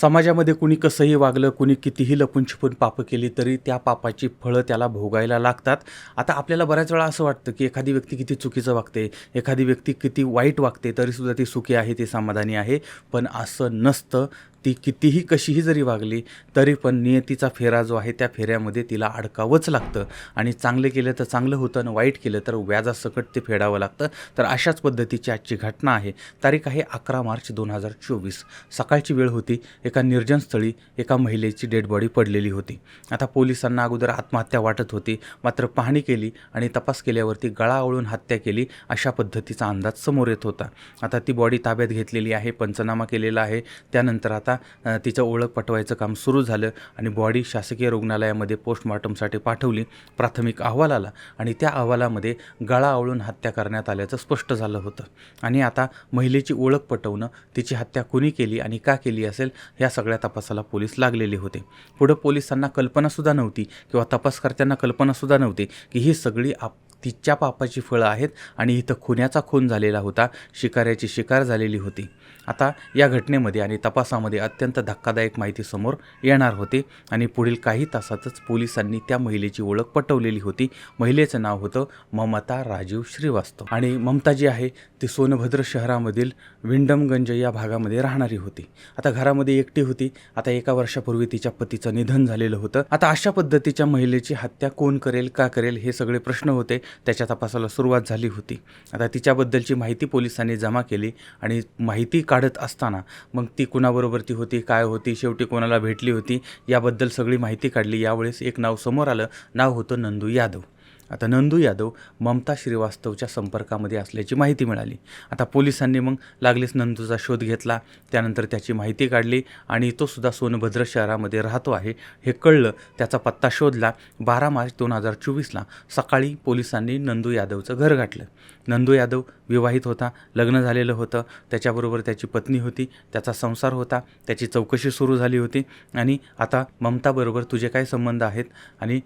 समाजामध्ये कुणी कसंही वागलं कुणी कितीही लपून छपून पापं केली तरी त्या पापाची फळं त्याला भोगायला लागतात. आता आपल्याला बऱ्याच वेळा असं वाटतं की एखादी व्यक्ती किती चुकीचं वागते एखादी व्यक्ती किती वाईट वागते तरीसुद्धा ती सुखी आहे ती समाधानी आहे. पण असं नसतं. ती कितीही कशीही जरी वागली तरी पण नियतीचा फेरा जो आहे त्या फेऱ्यामध्ये तिला अडकावंच लागतं. आणि चांगलं केलं तर चांगलं होतं आणि वाईट केलं तर व्याजासकट ते फेडावं लागतं. तर अशाच पद्धतीची आजची घटना आहे. तारीख आहे अकरा मार्च दोन हजार चोवीस. सकाळची वेळ होती. एका निर्जन स्थळी एका महिलेची डेड बॉडी पडलेली होती. आता पोलिसांना अगोदर आत्महत्या वाटत होती. मात्र पाहणी केली आणि तपास केल्यावरती गळा आवळून हत्या केली अशा पद्धतीचा अंदाज समोर येत होता. आता ती बॉडी ताब्यात घेतलेली आहे पंचनामा केलेला आहे. त्यानंतर आता तिचं ओळख पटवायचं काम सुरू झालं आणि बॉडी शासकीय रुग्णालयामध्ये पोस्टमॉर्टमसाठी पाठवली प्राथमिक अहवाल आला आणि त्या अहवालामध्ये गळा आवळून हत्या करण्यात आल्याचं स्पष्ट झालं होतं. आणि आता महिलेची ओळख पटवणं तिची हत्या कुणी केली आणि का केली असेल या सगळ्या तपासाला पोलीस लागलेले होते. पुढं पोलिसांना कल्पनासुद्धा नव्हती किंवा तपासकर्त्यांना कल्पनासुद्धा नव्हती की ही सगळी आप तिच्या पापाची फळं आहेत आणि इथं खुन्याचा खून झालेला होता शिकाऱ्याची शिकार झालेली होती. आता या घटनेमध्ये आणि तपासामध्ये अत्यंत धक्कादायक माहिती समोर येणार होती आणि पुढील काही तासातच पोलिसांनी त्या महिलेची ओळख पटवलेली होती. महिलेचं नाव होतं ममता राजीव श्रीवास्तव. आणि ममता जी आहे ती सोनभद्र शहरामधील विंडमगंज या भागामध्ये राहणारी होती. आता घरामध्ये एकटी होती. आता एका वर्षापूर्वी तिच्या पतीचं निधन झालेलं होतं. आता अशा पद्धतीच्या महिलेची हत्या कोण करेल का करेल हे सगळे प्रश्न होते. त्याच्या तपासाला सुरुवात झाली होती. आता तिच्याबद्दलची माहिती पोलिसांनी जमा केली आणि माहिती काढत असताना मग ती कुणाबरोबर ती होती काय होती शेवटी कोणाला भेटली होती याबद्दल सगळी माहिती काढली. यावेळेस एक नाव समोर आलं. नाव होतं नंदू यादव. आता नंदू यादव ममता श्रीवास्तवच्या संपर्कामध्ये असल्याची माहिती मिळाली. आता पोलिसांनी मग लागलीच नंदूचा शोध घेतला. त्यानंतर त्याची माहिती काढली आणि तो सुद्धा सोनभद्र शहरामध्ये राहतो आहे हे कळलं. त्याचा पत्ता शोधला. बारा मार्च दोन हजार चोवीसला सकाळी पोलिसांनी नंदू यादवचं घर गाठलं. नंदू यादव विवाहित होता लग्न झालेलं होतं त्याच्याबरोबर त्याची पत्नी होती त्याचा संसार होता त्याची चौकशी सुरू झाली होती आणि आता ममताबरोबर तुझे काय संबंध आहेत आणि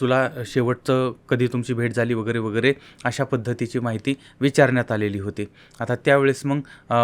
तुला शेवटचं कधी तुमची भेट झाली वगैरे वगैरे अशा पद्धतीची माहिती विचारण्यात आलेली होती. आता त्यावेळेस मग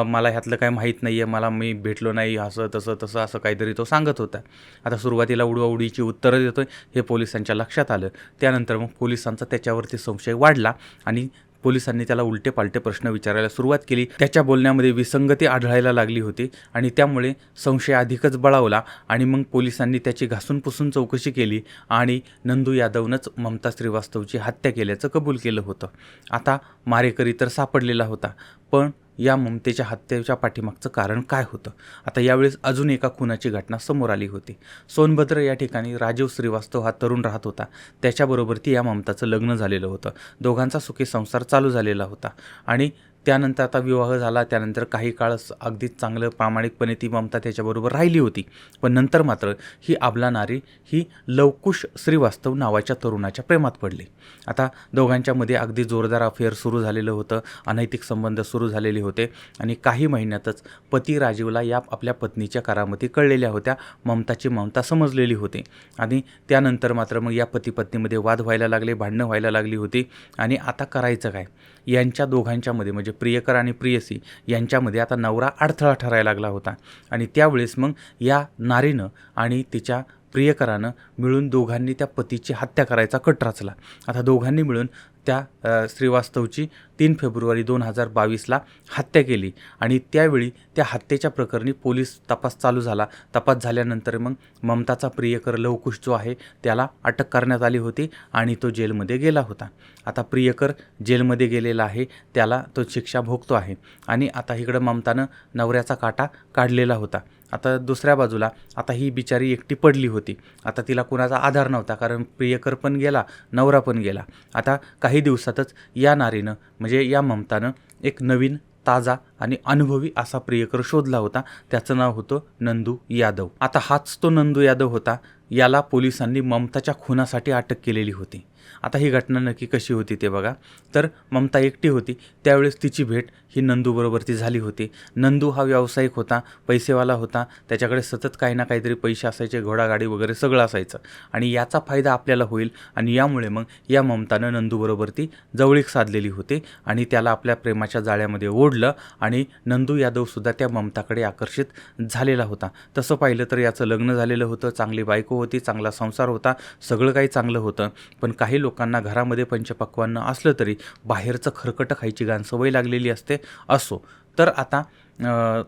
मला ह्यातलं काय माहीत नाही आहे मला मी भेटलो नाही असं तसं तसं असं काहीतरी तो सांगत होता. आता सुरुवातीला उडवाउडीची उत्तरं देतोय हे पोलिसांच्या लक्षात आलं. त्यानंतर मग पोलिसांचा त्याच्यावरती संशय वाढला आणि पोलिसांनी त्याला उलटे पालटे प्रश्न विचारायला सुरुवात केली. त्याच्या बोलण्यामध्ये विसंगती आढळायला लागली होती आणि त्यामुळे संशय अधिकच बळावला आणि मग पोलिसांनी त्याची घासून पुसून चौकशी केली आणि नंदू यादवनंच ममता श्रीवास्तवची हत्या केल्याचं कबूल केलं होतं. आता मारेकरी तर सापडलेला होता पण या ममतेच्या हत्येच्या पाठीमागचं कारण काय होतं? आता यावेळेस अजून एका खुनाची घटना समोर आली होती. सोनभद्र या ठिकाणी राजीव श्रीवास्तव हा तरुण राहत होता. त्याच्याबरोबर ती या ममताचं लग्न झालेलं होतं. दोघांचा सुखी संसार चालू झालेला होता. आणि त्यानंतर आता विवाह झाला त्यानंतर काही काळ स- अगदीच चांगलं प्रामाणिकपणे ती ममता त्याच्याबरोबर राहिली होती. पण नंतर मात्र ही आबला नारी ही लवकुश श्रीवास्तव नावाच्या तरुणाच्या प्रेमात पडली. आता दोघांच्यामध्ये अगदी जोरदार अफेअर सुरू झालेलं होतं अनैतिक संबंध सुरू झालेले होते आणि काही महिन्यातच पती राजीवला या आपल्या पत्नीच्या करामती कळलेल्या होत्या ममताची ममता समजलेली होती. आणि त्यानंतर मात्र मग या पती पत्नीमध्ये वाद व्हायला लागले भांडणं व्हायला लागली होती. आणि आता करायचं काय? यांच्या दोघांच्यामध्ये म्हणजे प्रियकर आणि प्रियसी यांच्यामध्ये आता नवरा अडथळा ठरायला लागला होता. आणि त्यावेळेस मग या नारीनं आणि तिच्या प्रियकरानं मिळून दोघांनी त्या पतीची हत्या करायचा कट रचला. आता दोघांनी मिळून त्या श्रीवास्तवची तीन फेब्रुवारी दोन हजार बावीसला हत्या केली. आणि त्यावेळी त्या हत्येच्या प्रकरणी पोलीस तपास चालू झाला. तपास झाल्यानंतर मग ममताचा प्रियकर लवकुश जो आहे त्याला अटक करण्यात आली होती आणि तो जेलमध्ये गेला होता. आता प्रियकर जेलमध्ये गेलेला आहे त्याला तो शिक्षा भोगतो आहे. आणि आता इकडं ममतानं नवऱ्याचा काटा काढलेला होता. आता दुसऱ्या बाजूला आता ही बिचारी एकटी पडली होती. आता तिला कुणाचा आधार नव्हता कारण प्रियकर पण गेला नवरा पण गेला. आता काही दिवसातच या नारीनं म्हणजे या ममतानं एक नवीन ताजा आणि अनुभवी असा प्रियकर शोधला होता. त्याचं नाव होतं नंदू यादव. आता हाच तो नंदू यादव होता याला पोलिसांनी ममताच्या खुनासाठी अटक केलेली होती. आता ही घटना नक्की कशी होती ते बघा. तर ममता एकटी होती. त्यावेळेस तिची भेट ही नंदूबरोबर ती झाली होती. नंदू हा व्यावसायिक होता पैसेवाला होता. त्याच्याकडे सतत काही ना काहीतरी पैसे असायचे घोडागाडी वगैरे सगळं असायचं. आणि याचा फायदा आपल्याला होईल आणि यामुळे मग या ममतानं नंदूबरोबर ती जवळीक साधलेली होती आणि त्याला आपल्या प्रेमाच्या जाळ्यामध्ये ओढलं आणि नंदू यादवसुद्धा त्या ममताकडे आकर्षित झालेला होता. तसं पाहिलं तर याचं लग्न झालेलं होतं. चांगली बायको होती चांगला संसार होता. सगळं काही चांगलं होतं. पण काही लोकांना घरामध्ये पंचपक्वान्न असलं तरी बाहेरचं खरकटं खायची घाण सवय लागलेली असते. असो. तर आता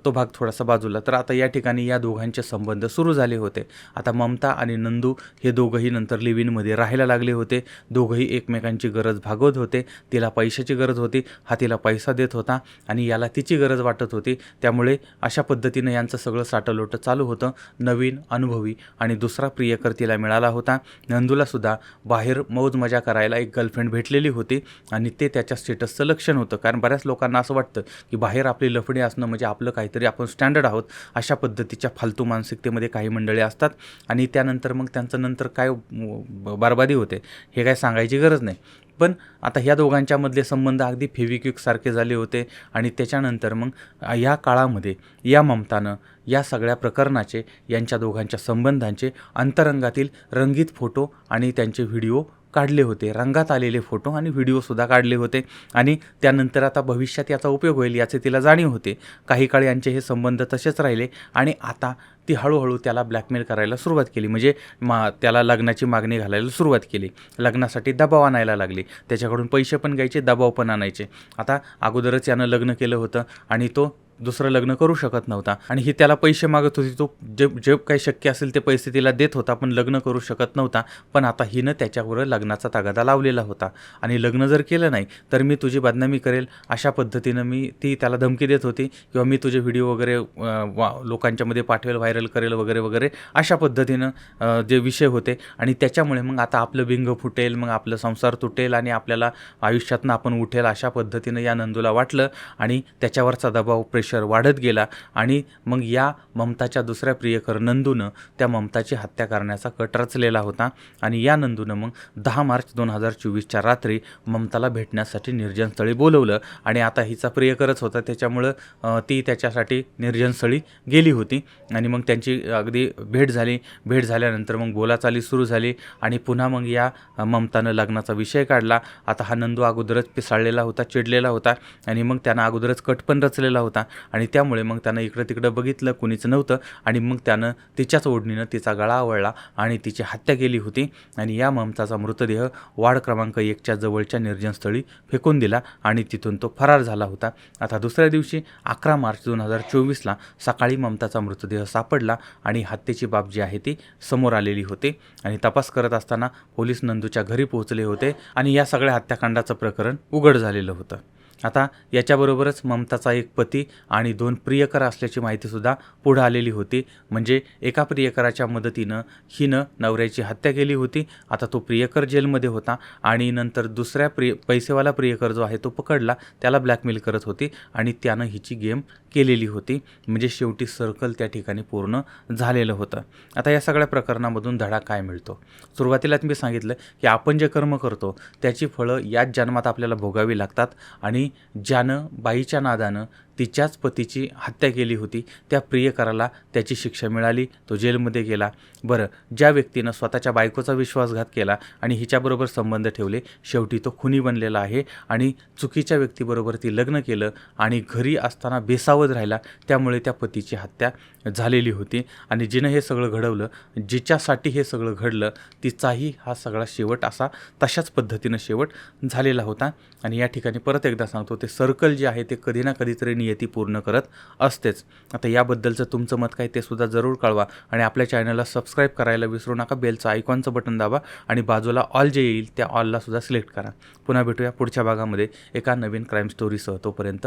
तो भाग थोडासा बाजूला. तर आता या ठिकाणी या दोघांचे संबंध सुरू झाले होते. आता ममता आणि नंदू हे दोघंही नंतर लिव्हिनमध्ये राहायला लागले होते. दोघंही एकमेकांची गरज भागवत होते. तिला पैशाची गरज होती. हा तिला पैसा देत होता आणि याला तिची गरज वाटत होती. त्यामुळे अशा पद्धतीनं यांचं सगळं साटलोटं चालू होतं. नवीन अनुभवी आणि दुसरा प्रियकर तिला मिळाला होता. नंदूलासुद्धा बाहेर मौज मजा करायला एक गर्लफ्रेंड भेटलेली होती आणि ते त्याच्या स्टेटसचं लक्षण होतं. कारण बऱ्याच लोकांना असं वाटतं की बाहेर आपली लफडी असणं म्हणजे म्हणजे आपलं काहीतरी आपण स्टँडर्ड आहोत अशा पद्धतीच्या फालतू मानसिकतेमध्ये काही मंडळी असतात. आणि त्यानंतर मग त्यांचं नंतर काय ब- बरबादी होते हे काय सांगायची गरज नाही. पण आता ह्या दोघांच्यामधले संबंध अगदी फेविक्विकसारखे झाले होते आणि त्याच्यानंतर मग या काळामध्ये या ममतानं या सगळ्या प्रकरणाचे यांच्या दोघांच्या संबंधांचे अंतरंगातील रंगीत फोटो आणि त्यांचे व्हिडिओ काढले होते. रंगात आलेले फोटो आणि व्हिडिओसुद्धा काढले होते. आणि त्यानंतर आता भविष्यात याचा उपयोग होईल याचे तिला जाणीव होते. काही काळ यांचे हे संबंध तसेच राहिले आणि आता ती हळूहळू त्याला ब्लॅकमेल करायला सुरुवात केली. म्हणजे मा त्याला लग्नाची मागणी घालायला सुरुवात केली. लग्नासाठी दबाव आणायला लागली. त्याच्याकडून पैसे पण घ्यायचे दबाव पण आणायचे. आता अगोदरच यानं लग्न केलं होतं आणि तो दुसरं लग्न करू शकत नव्हता. आणि ही त्याला पैसे मागत होती. तो जे जे काही शक्य असेल ते पैसे तिला देत होता पण लग्न करू शकत नव्हता. पण आता हिनं त्याच्यावर लग्नाचा तागादा लावलेला होता. आणि लग्न जर केलं नाही तर मी तुझी बदनामी करेल अशा पद्धतीनं मी ती त्याला धमकी देत होती. किंवा मी तुझे व्हिडिओ वगैरे वा लोकांच्यामध्ये पाठवेल व्हायरल करेल वगैरे वगैरे अशा पद्धतीनं जे विषय होते. आणि त्याच्यामुळे मग आता आपलं बिंग फुटेल मग आपलं संसार तुटेल आणि आपल्याला आयुष्यातनं आपण उठेल अशा पद्धतीनं या नंदूला वाटलं. आणि त्याच्यावरचा दबाव प्रेशर वाढत गेला आणि मग या ममताच्या दुसऱ्या प्रियकर नंदूनं त्या ममताची हत्या करण्याचा कट रचलेला होता आणि या नंदूनं मग दहा मार्च दोन हजार चोवीसच्या रात्री ममताला भेटण्यासाठी निर्जनस्थळी बोलवलं आणि आता हिचा प्रियकरच होता. त्याच्यामुळं ती त्याच्यासाठी निर्जनस्थळी गेली होती आणि मग त्यांची अगदी भेट झाली. भेट झाल्यानंतर मग बोलाचाली सुरू झाली आणि पुन्हा मग या ममतानं लग्नाचा विषय काढला. आता हा नंदू अगोदरच पिसाळलेला होता चिडलेला होता आणि मग त्यानं अगोदरच कट पण रचलेला होता. आणि त्यामुळे मग त्यानं इकडं तिकडं बघितलं कुणीच नव्हतं आणि मग त्यानं तिच्याच ओढणीनं तिचा गळा आवळला आणि तिची हत्या केली होती आणि या ममताचा मृतदेह वार्ड क्रमांक एकच्या जवळच्या निर्जनस्थळी फेकून दिला आणि तिथून तो फरार झाला होता. आता दुसऱ्या दिवशी अकरा मार्च दोन हजार चोवीसला सकाळी ममताचा मृतदेह सापडला आणि हत्येची बाब जी आहे ती समोर आलेली होती आणि तपास करत असताना पोलीस नंदूच्या घरी पोहोचले होते आणि या सगळ्या हत्याकांडाचं प्रकरण उघड झालेलं होतं. आता याच्याबरोबरच ममताचा एक पती आणि दोन प्रियकर असल्याची माहितीसुद्धा पुढं आलेली होती. म्हणजे एका प्रियकराच्या मदतीनं हिनं नवऱ्याची हत्या केली होती. आता तो प्रियकर जेलमध्ये होता आणि नंतर दुसऱ्या प्रिय पैसेवाला प्रियकर जो आहे तो पकडला. त्याला ब्लॅकमेल करत होती आणि त्यानं हिची गेम केलेली होती. म्हणजे शेवटी सर्कल त्या ठिकाणी पूर्ण झालेलं होतं. आता या सगळ्या प्रकरणामधून धडा काय मिळतो? सुरुवातीलाच मी सांगितलं की आपण जे कर्म करतो त्याची फळं याच जन्मात आपल्याला भोगावी लागतात आणि ज्यानं बाईच्या नादानं तिच्याच पतीची हत्या केली होती. त्या प्रियकराला त्याची शिक्षा मिळाली. तो जेलमध्ये गेला. बरं ज्या व्यक्तीनं स्वतःच्या बायकोचा विश्वासघात केला आणि हिच्याबरोबर संबंध ठेवले शेवटी तो खुनी बनलेला आहे आणि चुकीच्या व्यक्तीबरोबर ती लग्न केलं आणि घरी असताना बेसावध राहिला. त्यामुळे त्या पतीची हत्या झालेली होती आणि जिनं हे सगळं घडवलं जिच्यासाठी हे सगळं घडलं तिचाही हा सगळा शेवट असा तशाच पद्धतीनं शेवट झालेला होता. आणि या ठिकाणी परत एकदा सांगतो ते सर्कल जे आहे ते कधी ना कधीतरी नियती पूर्ण करत असतेच. आता याबद्दलचं तुमचं मत काय ते सुद्धा जरूर कळवा आणि आपल्या चॅनलला सबस्क्राईब करायला विसरू नका बेलचं आयकॉनचं बटन दाबा आणि बाजूला ऑल जे येईल त्या ऑलला सुद्धा सिलेक्ट करा. पुन्हा भेटूया पुढच्या भागामध्ये एका नवीन क्राईम स्टोरीसह. तोपर्यंत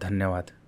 धन्यवाद.